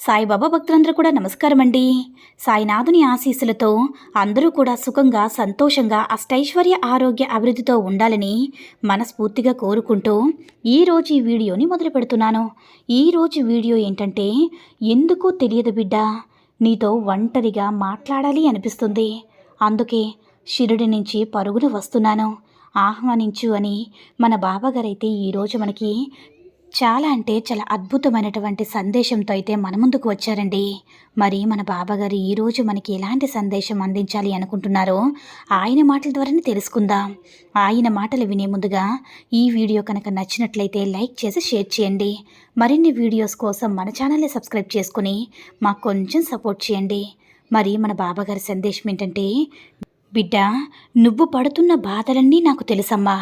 సాయిబాబా భక్తులందరూ కూడా నమస్కారం అండి సాయినాథుని ఆశీస్సులతో అందరూ కూడా సుఖంగా సంతోషంగా అష్టైశ్వర్య ఆరోగ్య అభివృద్ధితో ఉండాలని మనస్ఫూర్తిగా కోరుకుంటూ ఈరోజు ఈ వీడియోని మొదలు పెడుతున్నాను. ఈరోజు వీడియో ఏంటంటే ఎందుకో తెలియదు బిడ్డ నీతో ఒంటరిగా మాట్లాడాలి అనిపిస్తుంది. అందుకే షిరుడి నుంచి పరుగున వస్తున్నాను. ఆహ్వానించు అని మన బాబాగారైతే ఈరోజు మనకి చాలా అంటే చాలా అద్భుతమైనటువంటి సందేశంతో అయితే మన ముందుకు వచ్చారండి. మరి మన బాబాగారు ఈరోజు మనకి ఎలాంటి సందేశం అందించాలి అనుకుంటున్నారో ఆయన మాటల ద్వారానే తెలుసుకుందాం. ఆయన మాటలు వినే ముందుగా ఈ వీడియో కనుక నచ్చినట్లయితే లైక్ చేసి షేర్ చేయండి. మరిన్ని వీడియోస్ కోసం మన ఛానల్ని సబ్స్క్రైబ్ చేసుకుని మాకు కొంచెం సపోర్ట్ చేయండి. మరి మన బాబాగారి సందేశం ఏంటంటే బిడ్డ నువ్వు పడుతున్న బాధలన్నీ నాకు తెలుసమ్మా.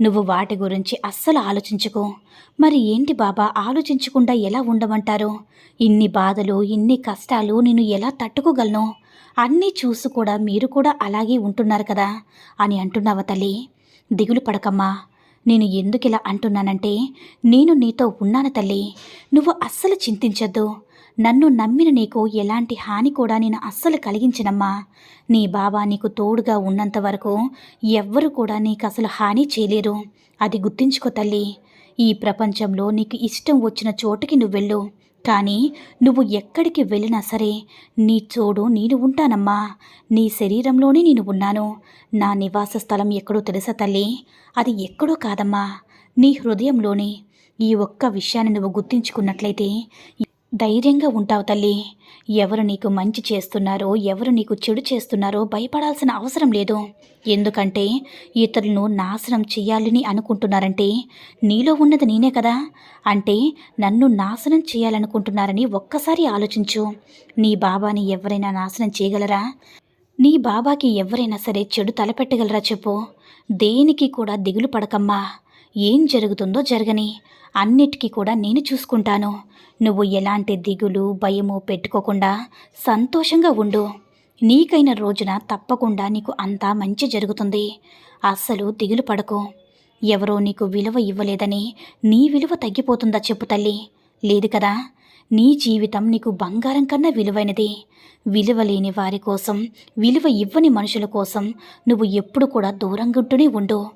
నువ్వు వాటి గురించి అస్సలు ఆలోచించుకో. మరి ఏంటి బాబా ఆలోచించకుండా ఎలా ఉండమంటారు? ఇన్ని బాధలు ఇన్ని కష్టాలు నేను ఎలా తట్టుకోగలను? అన్నీ చూసి కూడా మీరు కూడా అలాగే ఉంటున్నారు కదా అని అంటున్నావా తల్లి? దిగులు పడకమ్మా. నేను ఎందుకు ఇలా అంటున్నానంటే నేను నీతో ఉన్నాను తల్లి. నువ్వు అస్సలు చింతించద్దు. నన్ను నమ్మిన నీకు ఎలాంటి హాని కూడా నేను అస్సలు కలిగించనమ్మా. నీ బాబా నీకు తోడుగా ఉన్నంత వరకు ఎవ్వరు కూడా నీకు అసలు హాని చేయలేరు. అది గుర్తుంచుకో తల్లి. ఈ ప్రపంచంలో నీకు ఇష్టం వచ్చిన చోటుకి నువ్వు వెళ్ళు. కానీ నువ్వు ఎక్కడికి వెళ్ళినా సరే నీ చోడు నేను ఉంటానమ్మా. నీ శరీరంలోనే నేను ఉన్నాను. నా నివాస స్థలం ఎక్కడో తెలుసా తల్లి? అది ఎక్కడో కాదమ్మా. నీ హృదయంలోనే ఈ ఒక్క విషయాన్ని నువ్వు గుర్తించుకున్నట్లయితే ధైర్యంగా ఉంటావు తల్లి. ఎవరు నీకు మంచి చేస్తున్నారో ఎవరు నీకు చెడు చేస్తున్నారో భయపడాల్సిన అవసరం లేదు. ఎందుకంటే ఇతరులను నాశనం చేయాలని అనుకుంటున్నారంటే నీలో ఉన్నది నేనే కదా. అంటే నన్ను నాశనం చేయాలనుకుంటున్నారని ఒక్కసారి ఆలోచించు. నీ బాబాని ఎవరైనా నాశనం చేయగలరా? నీ బాబాకి ఎవరైనా సరే చెడు తలపెట్టగలరా చెప్పు. దేనికి కూడా దిగులు పడకమ్మా. ఏం జరుగుతుందో జరగని. అన్నిటికీ కూడా నేను చూసుకుంటాను. నువ్వు ఎలాంటి దిగులు భయము పెట్టుకోకుండా సంతోషంగా ఉండు. నీకైన రోజున తప్పకుండా నీకు అంతా మంచి జరుగుతుంది. అస్సలు దిగులు పడకు. ఎవరో నీకు విలువ ఇవ్వలేదని నీ విలువ తగ్గిపోతుందా చెప్పు తల్లి. లేదు కదా. నీ జీవితం నీకు బంగారం కన్నా విలువైనది. విలువ లేని వారి కోసం విలువ ఇవ్వని మనుషుల కోసం నువ్వు ఎప్పుడు కూడా దూరంగుంటూనే ఉండు.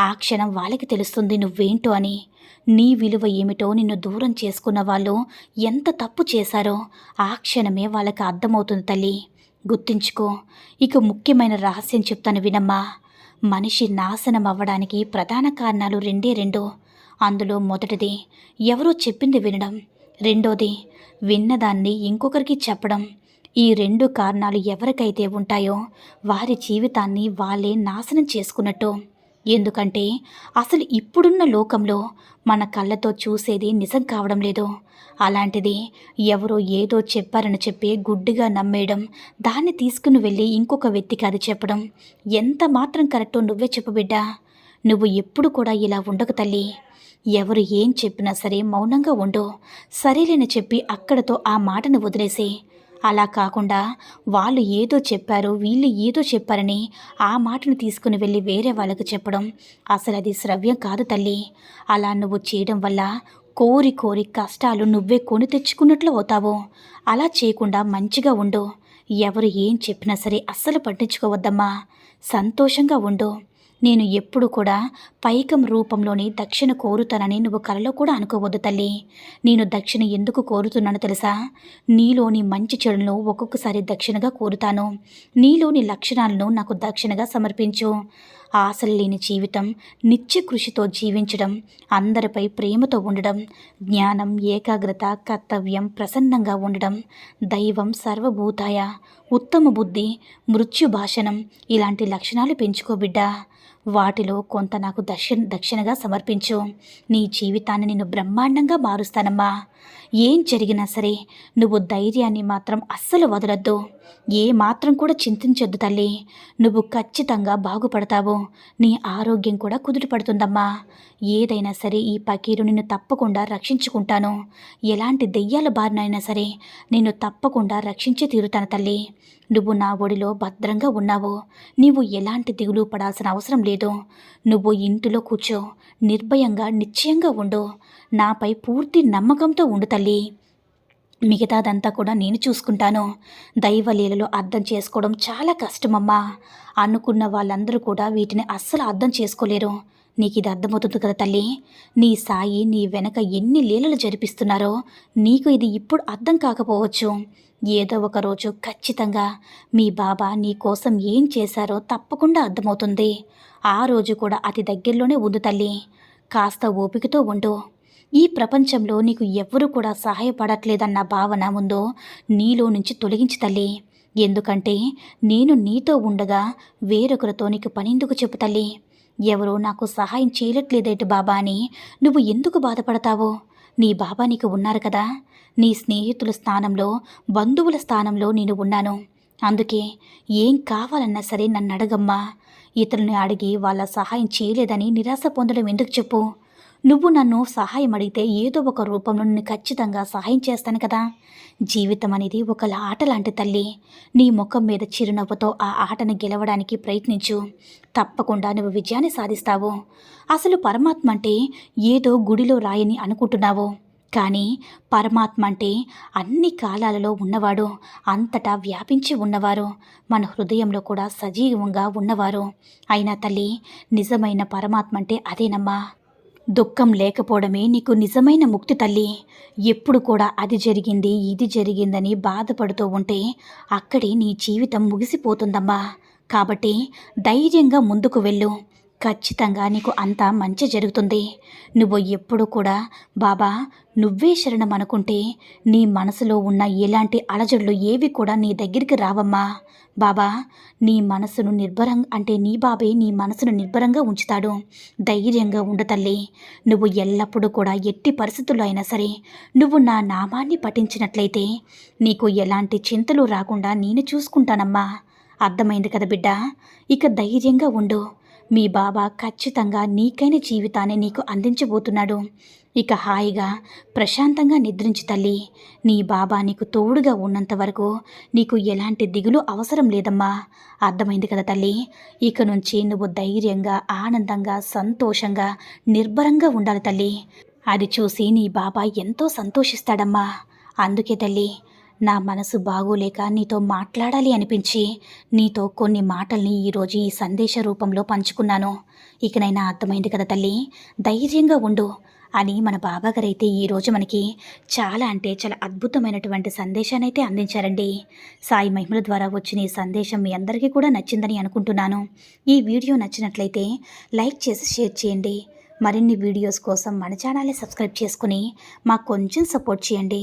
ఆ క్షణం వాళ్ళకి తెలుస్తుంది నువ్వేంటో అని. నీ విలువ ఏమిటో నిన్ను దూరం చేసుకున్న వాళ్ళు ఎంత తప్పు చేశారో ఆ క్షణమే వాళ్ళకి అర్థమవుతుంది తల్లి. గుర్తుంచుకో ఇక ముఖ్యమైన రహస్యం చెప్తాను వినమ్మా. మనిషి నాశనం అవ్వడానికి ప్రధాన కారణాలు రెండే రెండు. అందులో మొదటిది ఎవరో చెప్పింది వినడం. రెండోది విన్నదాన్ని ఇంకొకరికి చెప్పడం. ఈ రెండు కారణాలు ఎవరికైతే ఉంటాయో వారి జీవితాన్ని వాళ్ళే నాశనం చేసుకున్నట్టు. ఎందుకంటే అసలు ఇప్పుడున్న లోకంలో మన కళ్ళతో చూసేది నిజం కావడం లేదు. అలాంటిది ఎవరో ఏదో చెప్పారని చెప్పి గుడ్డిగా నమ్మేయడం దాన్ని తీసుకుని వెళ్ళి ఇంకొక వ్యక్తికి అది చెప్పడం ఎంత మాత్రం కరెక్టో నువ్వే చెప్పు బిడ్డా. నువ్వు ఎప్పుడు కూడా ఇలా ఉండకు తల్లి. ఎవరు ఏం చెప్పినా సరే మౌనంగా ఉండు. సరేలేని చెప్పి అక్కడతో ఆ మాటను వదిలేసి. అలా కాకుండా వాళ్ళు ఏదో చెప్పారు వీళ్ళు ఏదో చెప్పారని ఆ మాటను తీసుకుని వెళ్ళి వేరే వాళ్ళకు చెప్పడం అసలు అది శ్రవ్యం కాదు తల్లి. అలా నువ్వు చేయడం వల్ల కోరి కోరి కష్టాలు నువ్వే కొని తెచ్చుకున్నట్లు అవుతావు. అలా చేయకుండా మంచిగా ఉండు. ఎవరు ఏం చెప్పినా సరే అస్సలు పట్టించుకోవద్దమ్మా. సంతోషంగా ఉండు. నేను ఎప్పుడు కూడా పైకం రూపంలోని దక్షిణ కోరుతానని నువ్వు కలలో కూడా అనుకోవద్దు తల్లి. నేను దక్షిణ ఎందుకు కోరుతున్నానో తెలుసా? నీలోని మంచి చెడులను ఒక్కొక్కసారి దక్షిణగా కోరుతాను. నీలోని లక్షణాలను నాకు దక్షిణగా సమర్పించు. ఆశలు లేని జీవితం నిత్య కృషితో జీవించడం అందరిపై ప్రేమతో ఉండడం జ్ఞానం ఏకాగ్రత కర్తవ్యం ప్రసన్నంగా ఉండడం దైవం సర్వభూతాయ ఉత్తమ బుద్ధి మృత్యు భాషణం ఇలాంటి లక్షణాలు పెంచుకోబిడ్డ వాటిలో కొంత నాకు దక్ష దక్షిణగా సమర్పించు. నీ జీవితాన్ని నేను బ్రహ్మాండంగా మారుస్తానమ్మా. ఏం జరిగినా సరే నువ్వు ధైర్యాన్ని మాత్రం అస్సలు వదలొద్దు. ఏ మాత్రం కూడా చింతించొద్దు తల్లి. నువ్వు ఖచ్చితంగా బాగుపడతావు. నీ ఆరోగ్యం కూడా కుదుటపడుతుందమ్మా ఏదైనా సరే ఈ పకీరు నిన్ను తప్పకుండా రక్షించుకుంటాను. ఎలాంటి దెయ్యాల బారినైనా సరే నేను తప్పకుండా రక్షించి తీరుతాను తల్లి. నువ్వు నా ఒడిలో భద్రంగా ఉన్నావు. నీవు ఎలాంటి దిగులు పడాల్సిన అవసరం లేదు. నువ్వు ఇంటిలో కూర్చో. నిర్భయంగా నిశ్చయంగా ఉండు. నాపై పూర్తి నమ్మకంతో ఉండు తల్లి. మిగతాదంతా కూడా నేను చూసుకుంటాను. దైవలీలలో అర్థం చేసుకోవడం చాలా కష్టమమ్మా. అనుకున్న వాళ్ళందరూ కూడా వీటిని అస్సలు అర్థం చేసుకోలేరు. నీకు ఇది అర్థమవుతుంది కదా తల్లి? నీ సాయి నీ వెనక ఎన్ని లీలలు జరిపిస్తున్నారో నీకు ఇది ఇప్పుడు అర్థం కాకపోవచ్చు. ఏదో ఒక రోజు ఖచ్చితంగా మీ బాబా నీ కోసం ఏం చేశారో తప్పకుండా అర్థమవుతుంది. ఆ రోజు కూడా అతి దగ్గరలోనే ఉంది తల్లి. కాస్త ఓపికతో ఉండు. ఈ ప్రపంచంలో నీకు ఎవ్వరూ కూడా సహాయపడట్లేదన్న భావన ఉందో నీలో నుంచి తొలగించి తల్లి. ఎందుకంటే నేను నీతో ఉండగా వేరొకరితో నీకు పనిందుకు చెప్పు తల్లి. ఎవరో నాకు సహాయం చేయట్లేదేటి బాబా అని నువ్వు ఎందుకు బాధపడతావో? నీ బాబా నీకు ఉన్నారు కదా. నీ స్నేహితుల స్థానంలో బంధువుల స్థానంలో నేను ఉన్నాను. అందుకే ఏం కావాలన్నా సరే నన్ను అడగమ్మా. ఇతరుని అడిగి వాళ్ళ సహాయం చేయలేదని నిరాశ పొందడం ఎందుకు చెప్పు? నువ్వు నన్ను సహాయం అడిగితే ఏదో ఒక రూపంలో నిన్ను ఖచ్చితంగా సహాయం చేస్తాను కదా. జీవితం అనేది ఒక ఆట లాంటి తల్లి. నీ ముఖం మీద చిరునవ్వుతో ఆ ఆటను గెలవడానికి ప్రయత్నించు. తప్పకుండా నువ్వు విజయాన్ని సాధిస్తావు. అసలు పరమాత్మ అంటే ఏదో గుడిలో రాయని అనుకుంటున్నావు. కానీ పరమాత్మ అంటే అన్ని కాలాలలో ఉన్నవాడు అంతటా వ్యాపించి ఉన్నవారు మన హృదయంలో కూడా సజీవంగా ఉన్నవారు. అయినా తల్లి నిజమైన పరమాత్మ అంటే అదేనమ్మా. దుఃఖం లేకపోవడమే నీకు నిజమైన ముక్తి తల్లి. ఎప్పుడు కూడా అది జరిగింది ఇది జరిగిందని బాధపడుతూ ఉంటే అక్కడే నీ జీవితం ముగిసిపోతుందమ్మా. కాబట్టి ధైర్యంగా ముందుకు వెళ్ళు. ఖచ్చితంగా నీకు అంతా మంచి జరుగుతుంది. నువ్వు ఎప్పుడు కూడా బాబా నువ్వే శరణం అనుకుంటే నీ మనసులో ఉన్న ఎలాంటి అలజడులు ఏవి కూడా నీ దగ్గరికి రావమ్మా. బాబా నీ మనసును నిర్భరం అంటే నీ బాబే నీ మనసును నిర్భరంగా ఉంచుతాడు. ధైర్యంగా ఉండు తల్లి. నువ్వు ఎల్లప్పుడూ కూడా ఎట్టి పరిస్థితుల్లో అయినా సరే నువ్వు నా నామాన్ని పఠించినట్లయితే నీకు ఎలాంటి చింతలు రాకుండా నేను చూసుకుంటానమ్మా. అర్థమైంది కదా బిడ్డ? ఇక ధైర్యంగా ఉండు. మీ బాబా ఖచ్చితంగా నీకైన జీవితాన్ని నీకు అందించబోతున్నాడు. ఇక హాయిగా ప్రశాంతంగా నిద్రించు తల్లి. నీ బాబా నీకు తోడుగా ఉన్నంత వరకు నీకు ఎలాంటి దిగులు అవసరం లేదమ్మా. అర్థమైంది కదా తల్లి? ఇక నుంచి నువ్వు ధైర్యంగా ఆనందంగా సంతోషంగా నిర్భరంగా ఉండాలి తల్లి. అది చూసి నీ బాబా ఎంతో సంతోషిస్తాడమ్మా. అందుకే తల్లి నా మనసు బాగోలేక నీతో మాట్లాడాలి అనిపించి నీతో కొన్ని మాటల్ని ఈరోజు ఈ సందేశ రూపంలో పంచుకున్నాను. ఇకనైనా అర్థమైంది కదా తల్లి ధైర్యంగా ఉండు అని మన బాబాగారైతే ఈరోజు మనకి చాలా అంటే చాలా అద్భుతమైనటువంటి సందేశాన్ని అయితే అందించారండి. సాయి మహిమల ద్వారా వచ్చిన ఈ సందేశం మీ అందరికీ కూడా నచ్చిందని అనుకుంటున్నాను. ఈ వీడియో నచ్చినట్లయితే లైక్ చేసి షేర్ చేయండి. మరిన్ని వీడియోస్ కోసం మన ఛానల్ని సబ్స్క్రైబ్ చేసుకుని మాకు కొంచెం సపోర్ట్ చేయండి.